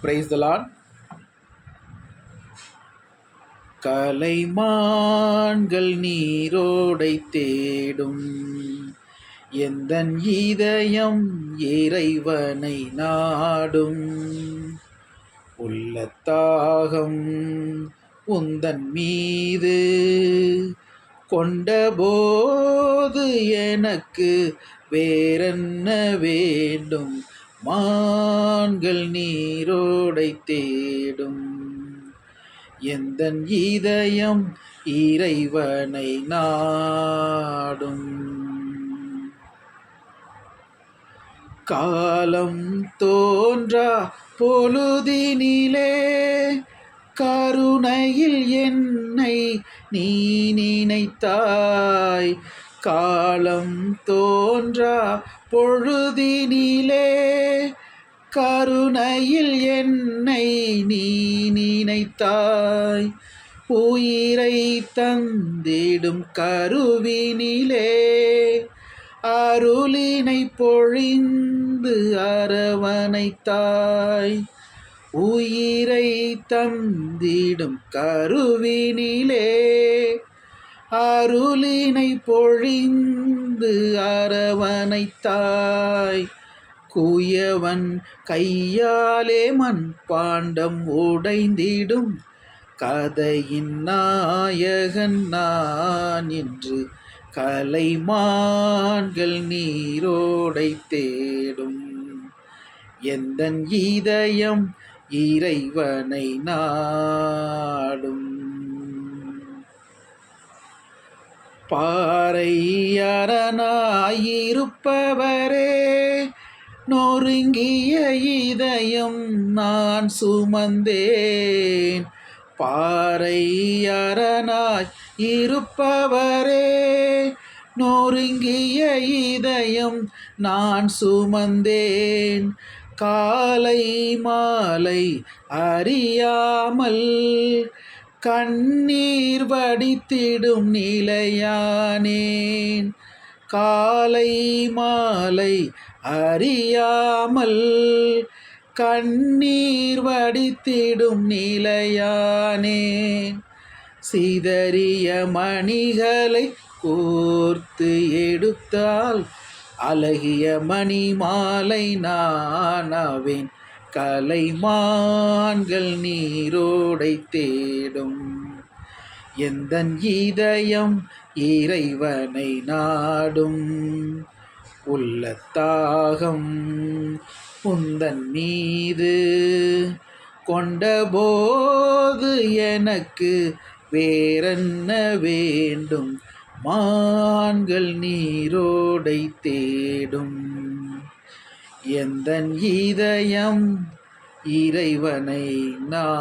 Price தலான் கலைமான்கள் நீரோடை தேடும். எந்தன் இதயம் இறைவனை நாடும். உள்ளத்தாகம் உந்தன் மீது கொண்டபோது எனக்கு வேறென்ன வேண்டும்? மான்கள் நீரோடை தேடும். எந்தன் இதயம் இறைவனை நாடும். காலம் தோன்றா பொழுதினிலே கருணையில் என்னை நீ நினைத்தாய். காலம் தோன்றா பொழுதினிலே. கருணையில் என்னை நீ நினைத்தாய். உயிரை தந்திடும் கருவினிலே. அருளினை பொழிந்து அரவணைத்தாய். உயிரை தந்திடும் கருவினிலே. அருளினை பொழிந்து அரவணைத்தாய். குயவன் கையாலே மண் பாண்டம் உடைந்திடும். கதையின் நாயகன் நான் என்று கலைமான்கள் நீரோடை தேடும். எந்தன் இதயம் இறைவனை நாடும். பாறையரனாயிருப்பவரே நொறுங்கிய இதயம் நான் சுமந்தேன். பாறையரனாய் இருப்பவரே நொறுங்கிய இதயம் நான் சுமந்தேன். காலை மாலை அறியாமல் கண்ணீர் வடித்திடும் நிலையானேன். காலை மாலை அறியாமல் கண்ணீர் வடித்திடும் நிலையானேன். சிதறிய மணிகளை கோர்த்து எடுத்தால் அழகிய மணி மாலை நானாவேன். கலைமான்கள் நீரோடை தேடும். எந்தன் இதயம் இறைவனை நாடும். உள்ளத்தாகம் உந்தன் மீது கொண்டபோது எனக்கு வேறென்ன வேண்டும்? மான்கள் நீரோடை தேடும். எந்தன் இதயம் இறைவனை நாடும்.